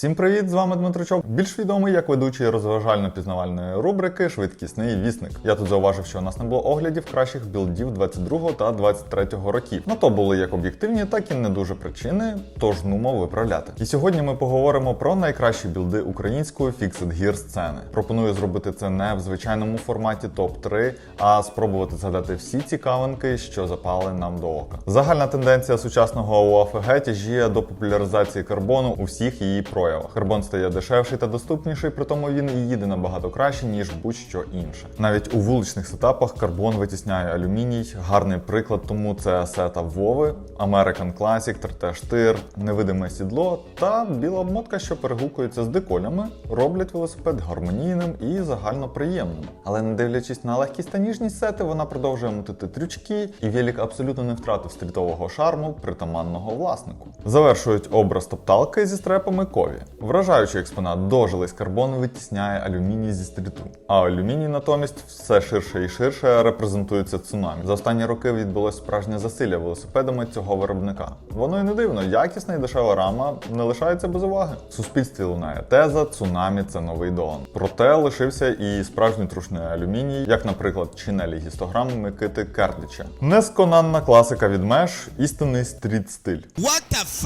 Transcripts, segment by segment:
Всім привіт! З вами Дмитричок. Більш відомий як ведучий розважально-пізнавальної рубрики Швидкісний вісник. Я тут зауважив, що у нас не було оглядів кращих білдів 22 та 23 років. На то були як об'єктивні, так і не дуже причини, тож нумо виправляти. І сьогодні ми поговоримо про найкращі білди української Fixed Gear сцени. Пропоную зробити це не в звичайному форматі топ-3, а спробувати згадати всі цікавинки, що запали нам до ока. Загальна тенденція сучасного УАФГ тяжіє до популяризації карбону у всіх її проявах. Карбон стає дешевший та доступніший, при тому він і їде набагато краще, ніж будь-що інше. Навіть у вуличних сетапах карбон витісняє алюміній. Гарний приклад тому це сета Вови, American Classic, 3T штир, невидиме сідло та біла обмотка, що перегукується з деколями, роблять велосипед гармонійним і загально приємним. Але не дивлячись на легкість та ніжність сети, вона продовжує мутити трючки, і велик абсолютно не втратив стрітового шарму притаманного власнику. Завершують образ топталки зі стрепами кові. Вражаючий експонат дожились карбон витісняє алюміній зі стріту. А алюміній натомість все ширше і ширше репрезентується цунамі. За останні роки відбулось справжнє засилля велосипедами цього виробника. Воно й не дивно, якісна і дешева рама не лишається без уваги. В суспільстві лунає теза цунамі це новий долан. Проте лишився і справжній трушний алюміній, як, наприклад, чинелі гістограми Микити Кердича. Несконанна класика від меж, істинний стріт стиль.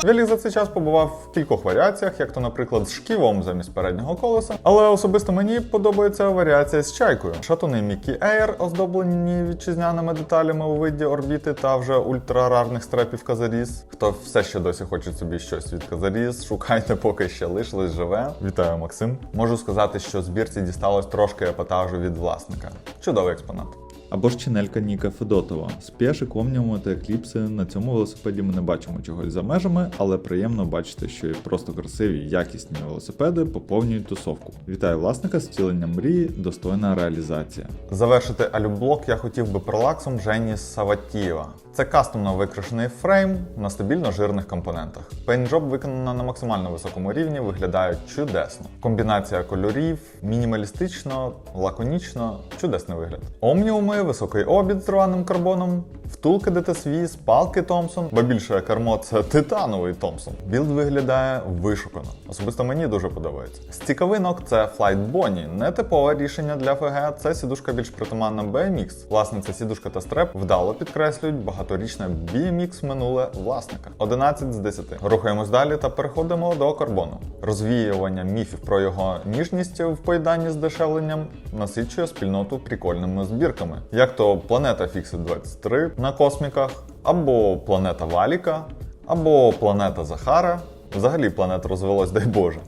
Велик за цей час побував в кількох варіаціях, як то, наприклад, з шківом замість переднього колеса. Але особисто мені подобається варіація з чайкою. Шатуни Mickey Air, оздоблені вітчизняними деталями у виді орбіти та вже ультрарарних стрепів Казаріс. Хто все ще досі хоче собі щось від Казаріс, шукайте, поки ще лишилось живе. Вітаю, Максим. Можу сказати, що збірці дісталось трошки епатажу від власника. Чудовий експонат. Або ж чинелька Ніка Федотова. З пєшик, омніуми та екліпси на цьому велосипеді ми не бачимо чогось за межами, але приємно бачити, що і просто красиві, якісні велосипеди поповнюють тусовку. Вітаю власника з втіленням мрії, достойна реалізація. Завершити алюблок я хотів би пролаксом Жені Саватієва. Це кастомно викрашений фрейм на стабільно жирних компонентах. Пейнджоб виконана на максимально високому рівні, виглядає чудесно. Комбінація кольорів, мінімалістично, лаконічно, чудесний вигляд. Омніуми, високий обід з рваним карбоном, втулки ДТСВ, спалки Томпсон, бо більше кермо це титановий Томпсон. Білд виглядає вишукано. Особисто мені дуже подобається. З цікавинок це Flight Bonnie. Не типове рішення для ФГ, це сідушка більш притаманна BMX. Власне, ця сідушка та стреп вдало підкреслюють багаторічне BMX минуле власника. 11 з 10. Рухаємось далі та переходимо до карбону. Розвіювання міфів про його ніжність в поєднанні з дешевленням насичує спільноту прикольними збірками, як то планета Fixit 23 на косміках, або планета Валіка, або планета Захара. Взагалі планет розвелось, дай Боже.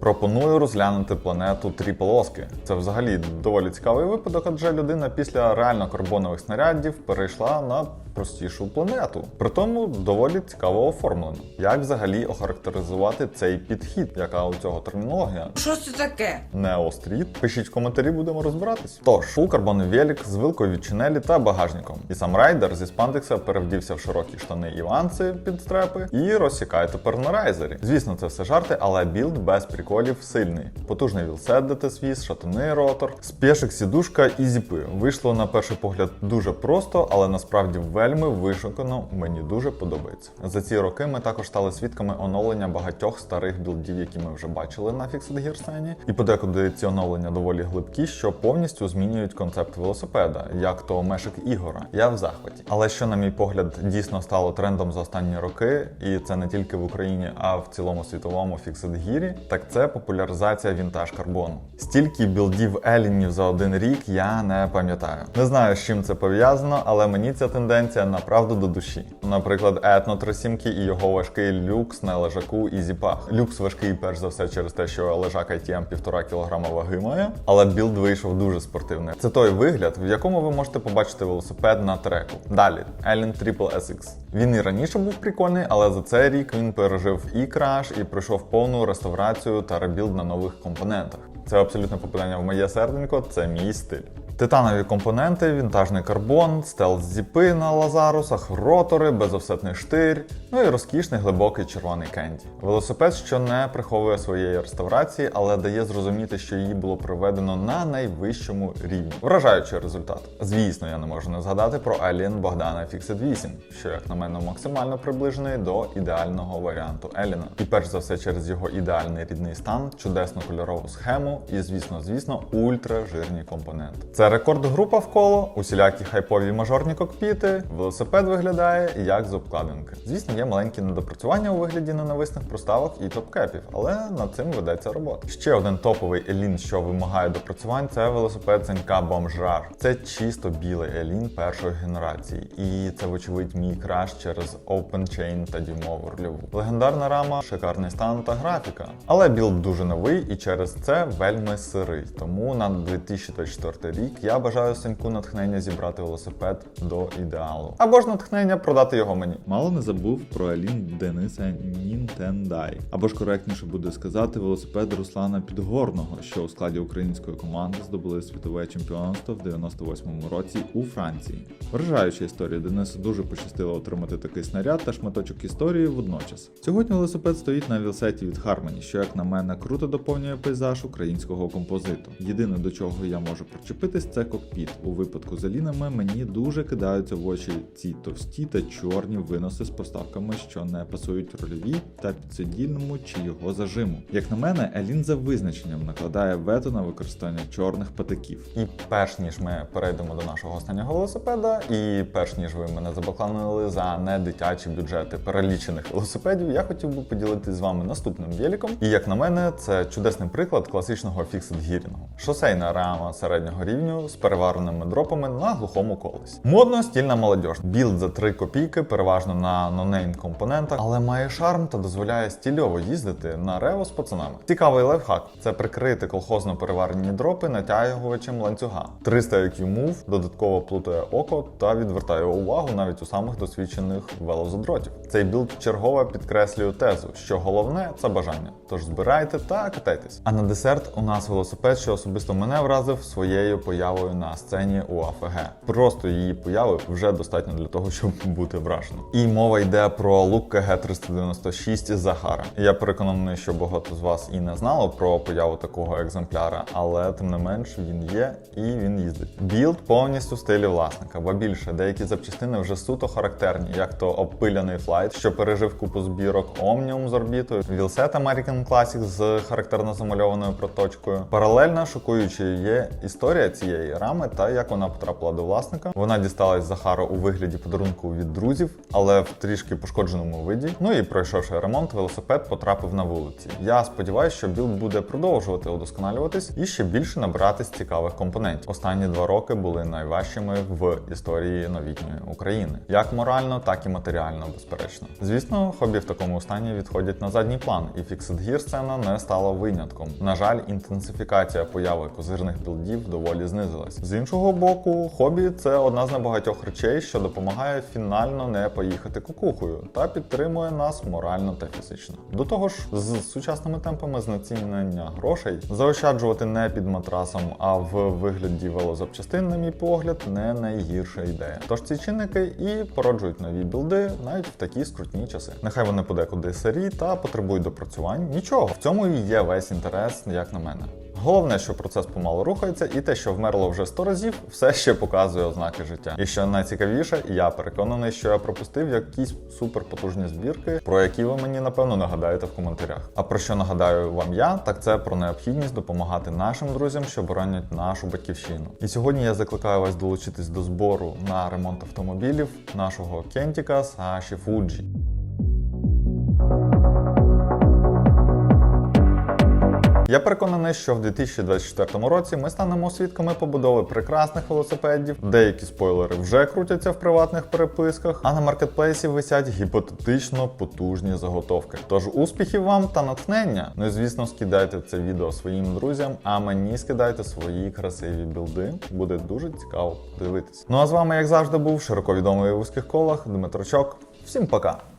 Пропоную розглянути планету Три полоски. Це взагалі доволі цікавий випадок, адже людина після реально карбонових снарядів перейшла на простішу планету. Притому доволі цікаво оформлено. Як взагалі охарактеризувати цей підхід, яка у цього термінологія? Що це таке? Неостріт. Пишіть в коментарі, будемо розбиратись. Тож, фул карбоновий велик з вилкою від чинелі та багажником. І сам райдер зі спандекса перевдівся в широкі штани іванці під стрепи і розсікає тепер на райзері. Звісно, це все жарти, але білд без приколів сильний. Потужний вілсет ДТСВ, шатуни ротор, спешик сідушка і зіпи. Вийшло на перший погляд дуже просто, але насправді вельми вишукано. Мені дуже подобається. За ці роки ми також стали свідками оновлення багатьох старих білдів, які ми вже бачили на Fixed Gear сцені. І подекуди ці оновлення доволі глибкі, що повністю змінюють концепт велосипеда, як то мешик Ігора. Я в захваті. Але що, на мій погляд, дійсно стало трендом за останні роки, і це не тільки в Україні, а в цілому світовому Fixed Gear, так це популяризація вінтаж карбону. Стільки білдів елінів за один рік я не пам'ятаю. Не знаю, з чим це пов'язано, але мені ця тенденція направду до душі. Наприклад, Етно 37 і його важкий люкс на лежаку і зіпах. Люкс важкий, перш за все, через те, що лежак ITM 1,5 кг ваги має, але білд вийшов дуже спортивний. Це той вигляд, в якому ви можете побачити велосипед на треку. Далі, Elin Triple SX. Він і раніше був прикольний, але за цей рік він пережив і краш, і пройшов повну реставрацію та ребілд на нових компонентах. Це абсолютне попадання в моє серденько, це мій стиль. Титанові компоненти, вінтажний карбон, стелс зіпи на лазарусах, ротори, безофсетний штир, ну і розкішний глибокий червоний кенді. Велосипед, що не приховує своєї реставрації, але дає зрозуміти, що її було проведено на найвищому рівні. Вражаючий результат. Звісно, я не можу не згадати про Alien Богдана Fixed 8, що, як на мене, максимально приближений до ідеального варіанту Еліна. І перш за все через його ідеальний рідний стан, чудесну кольорову схему і, звісно, звісно, ультражирні компоненти. Це рекорд група в коло, усілякі хайпові мажорні кокпіти. Велосипед виглядає як з обкладинки. Звісно, є маленькі недопрацювання у вигляді ненависних проставок і топкепів, але над цим ведеться робота. Ще один топовий елін, що вимагає допрацювань, це велосипед Зенька Бомжар. Це чисто білий елін першої генерації, і це, вочевидь, мій краш через OpenChain та дюймову рульову. Легендарна рама, шикарний стан та графіка. Але білд дуже новий і через це вельми сирий. Тому на 2024 рік я бажаю Сеньку натхнення зібрати велосипед до ідеалу. Або ж натхнення продати його мені. Мало не забув про Алін Дениса Нінтендай. Або ж коректніше буде сказати велосипед Руслана Підгорного, що у складі української команди здобули світове чемпіонство в 98-му році у Франції. Вражаюча історія Денису дуже пощастило отримати такий снаряд та шматочок історії водночас. Сьогодні велосипед стоїть на вілсеті від Harmony, що, як на мене, круто доповнює пейзаж українського композиту. Єдине до чого я можу причепитись, це кокпіт. У випадку з Алінами мені дуже кидаються в очі ці товсті та чорні виноси з поставками, що не пасують рольові та підсидільному чи його зажиму. Як на мене, Елін за визначенням накладає вето на використання чорних патиків. І перш ніж ми перейдемо до нашого останнього велосипеда, і перш ніж ви мене забакланили за недитячі бюджети перелічених велосипедів, я хотів би поділитися з вами наступним великом. І як на мене, це чудесний приклад класичного фіксед гірінгу. Шосейна рама середнього рівню з перевареними дропами на глухому колесі. Модно, стільна молодіж. Білд за 3 копійки, переважно на нонейм компонентах, але має шарм та дозволяє стільово їздити на рево з пацанами. Цікавий лайфхак це прикрити колхозно переварені дропи натягувачем ланцюга. 300 IQ Move додатково плутає око та відвертає увагу навіть у самих досвідчених велозадротів. Цей білд чергово підкреслює тезу, що головне це бажання. Тож збирайте та катайтесь. А на десерт у нас велосипед, що особисто мене вразив своєю появою на сцені у АФГ. Просто її появи вже достатньо для того, щоб бути враженим. І мова йде про лук КГ 396 Захара. Я переконаний, що багато з вас і не знало про появу такого екземпляра, але тим не менш він є і він їздить. Білд повністю в стилі власника, ба більше деякі запчастини вже суто характерні, як то обпиляний флайт, що пережив купу збірок, Omnium з орбітою, Вілсет American Classic з характерно замальованою проточкою. Паралельно шокуючою є історія цієї рами та як вона потрапила до власника. Вона дісталась Захару у вигляді подарунку від друзів, але в трішки пошкодженому виді. Ну і пройшовши ремонт, велосипед потрапив на вулиці. Я сподіваюся, що білд буде продовжувати удосконалюватись і ще більше набиратись цікавих компонентів. Останні два роки були найважчими в історії новітньої України, як морально, так і матеріально, безперечно. Звісно, хобі в такому стані відходять на задній план, і Fixed Gear сцена не стала винятком. На жаль, інтенсифікація появи козирних білдів доволі знизилась. З іншого боку, хобі це одна з небагатьох речей, що допомагає фінально не поїхати кукухою та підтримує нас морально та фізично. До того ж, з сучасними темпами знецінення грошей заощаджувати не під матрасом, а в вигляді велозапчастин, на мій погляд, не найгірша ідея. Тож ці чинники і породжують нові білди навіть в такі скрутні часи. Нехай вони подекуди сирі та потребують допрацювань. Нічого, в цьому і є весь інтерес, як на мене. Головне, що процес помалу рухається, і те, що вмерло вже 100 разів, все ще показує ознаки життя. І що найцікавіше, я переконаний, що я пропустив якісь суперпотужні збірки, про які ви мені напевно нагадаєте в коментарях. А про що нагадаю вам я, так це про необхідність допомагати нашим друзям, що боронять нашу батьківщину. І сьогодні я закликаю вас долучитись до збору на ремонт автомобілів нашого Кентіка Саші Фуджі. Я переконаний, що в 2024 році ми станемо свідками побудови прекрасних велосипедів. Деякі спойлери вже крутяться в приватних переписках, а на маркетплейсі висять гіпотетично потужні заготовки. Тож успіхів вам та натхнення. Ну і звісно, скидайте це відео своїм друзям, а мені скидайте свої красиві білди. Буде дуже цікаво дивитися. Ну а з вами, як завжди, був широко відомий у вузьких колах Дмитрочок. Всім пока!